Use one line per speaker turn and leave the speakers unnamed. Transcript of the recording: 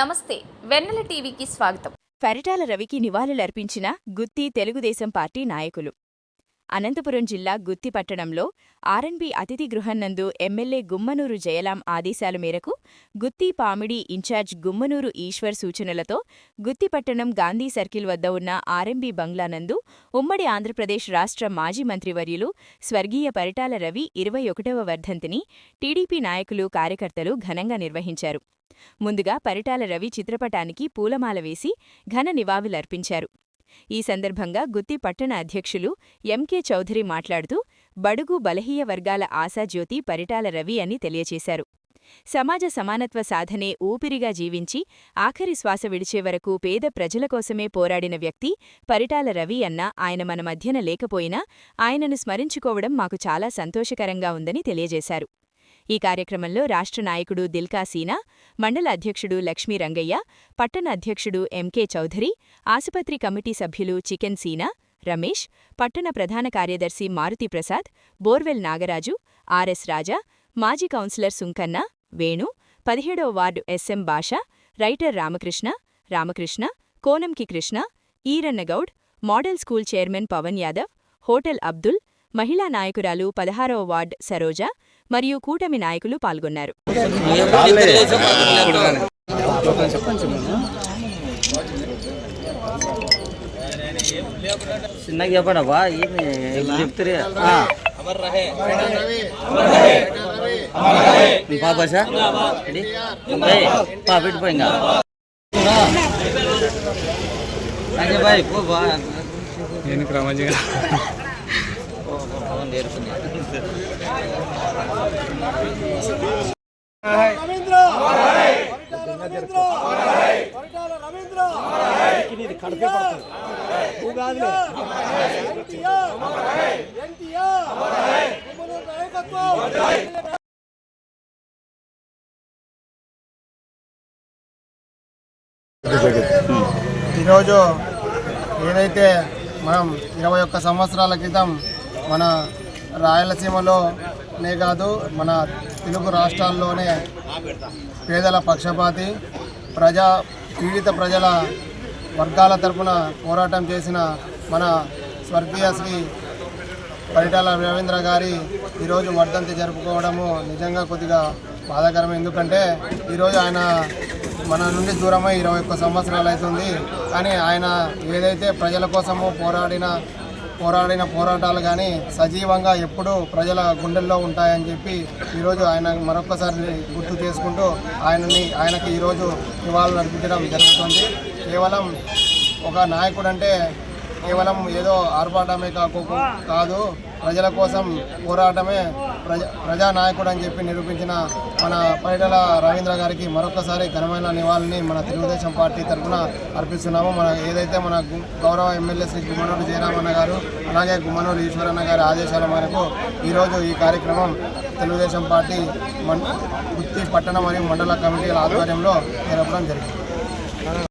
నమస్తే వెన్నెల టీవీకి స్వాగతం.
పరిటాల రవికి నివాళులర్పించిన గుత్తి తెలుగుదేశం పార్టీ నాయకులు. అనంతపురం జిల్లా గుత్తిపట్టణంలో ఆర్ఎన్బి అతిథి గృహంనందు ఎమ్మెల్యే గుమ్మనూరు జయలాం ఆదేశాల మేరకు గుత్తి పామిడి ఇన్ఛార్జ్ గుమ్మనూరు ఈశ్వర్ సూచనలతో గుత్తిపట్టణం గాంధీ సర్కిల్ వద్ద ఉన్న ఆర్ఎంబి బంగ్లానందు ఉమ్మడి ఆంధ్రప్రదేశ్ రాష్ట్ర మాజీ మంత్రివర్యులు స్వర్గీయ పరిటాల రవి ఇరవై ఒకటవ వర్ధంతిని టీడీపీ నాయకులు కార్యకర్తలు ఘనంగా నిర్వహించారు. ముందుగా పరిటాల రవి చిత్రపటానికి పూలమాల వేసి ఘన నివాళులర్పించారు. ఈ సందర్భంగా గుత్తి పట్టణ అధ్యక్షులు ఎంకే చౌదరి మాట్లాడుతూ బడుగు బలహీయ వర్గాల ఆశాజ్యోతి పరిటాల రవి అని తెలియచేశారు. సమాజ సమానత్వ సాధనే ఊపిరిగా జీవించి ఆఖరి శ్వాస విడిచే వరకు పేద ప్రజల కోసమే పోరాడిన వ్యక్తి పరిటాల రవి అన్న ఆయన మన మధ్యన లేకపోయినా ఆయనను స్మరించుకోవడం మాకు చాలా సంతోషకరంగా ఉందని తెలియజేశారు. ఈ కార్యక్రమంలో రాష్ట్ర నాయకుడు దిల్కా సీనా మండల అధ్యక్షుడు లక్ష్మీ రంగయ్య పట్టణ అధ్యక్షుడు ఎంకే చౌధరి ఆసుపత్రి కమిటీ సభ్యులు చికెన్ సీనా రమేష్ పట్టణ ప్రధాన కార్యదర్శి మారుతి ప్రసాద్ బోర్వెల్ నాగరాజు ఆర్ఎస్ రాజా మాజీ కౌన్సిలర్ సుంకన్న వేణు పదిహేడవ ward SM Bhasha writer Ramakrishna Ramakrishna Konanki Krishna Erannagoud model school chairman Pavan Yadav hotel Abdul మహిళా నాయకురాలు పదహారవ వార్డ్ సరోజ మరియు కూటమి నాయకులు పాల్గొన్నారు.
చిన్నగా చెప్తారు సార్ పో బా.
నేను క్రమంగా
పవన్ నేర్పుంది
ఈరోజు ఏదైతే మనం ఇరవై ఒక్క సంవత్సరాల క్రితం మన రాయలసీమలోనే కాదు మన తెలుగు రాష్ట్రాల్లోనే పేదల పక్షపాతి ప్రజా పీడిత ప్రజల వర్గాల తరపున పోరాటం చేసిన మన స్వర్గీయ శ్రీ పరిటాల రవీంద్ర గారి ఈరోజు వర్ధంతి జరుపుకోవడము నిజంగా కొద్దిగా బాధాకరం. ఎందుకంటే ఈరోజు ఆయన మన నుండి దూరమై ఇరవై ఒక్క సంవత్సరాలు అవుతుంది కానీ ఆయన ఏదైతే ప్రజల కోసము పోరాడిన పోరాడిన పోరాటాలు కానీ సజీవంగా ఎప్పుడూ ప్రజల గుండెల్లో ఉంటాయని చెప్పి ఈరోజు ఆయన మరొకసారి గుర్తు చేసుకుంటూ ఆయనని ఆయనకి ఈరోజు నివాళులు అర్పించడం జరుగుతుంది. కేవలం ఒక నాయకుడు అంటే కేవలం ఏదో ఆర్భాటమే కాకు కాదు ప్రజల కోసం పోరాటమే ప్రజ ప్రజానాయకుడు అని చెప్పి నిరూపించిన మన పైడల రవీంద్ర గారికి మరొకసారి ఘనమైన నివాళిని మన తెలుగుదేశం పార్టీ తరఫున అర్పిస్తున్నాము. మన ఏదైతే మన గౌరవ ఎమ్మెల్యే శ్రీ గుమ్మనూరు జయరామన్న గారు అలాగే గుమ్మనూరు ఈశ్వరన్న గారి ఆదేశాల మేరకు ఈరోజు ఈ కార్యక్రమం తెలుగుదేశం పార్టీ మన్ గుత్తి పట్టణ మరియు మండల కమిటీల ఆధ్వర్యంలో జరపడం జరిగింది.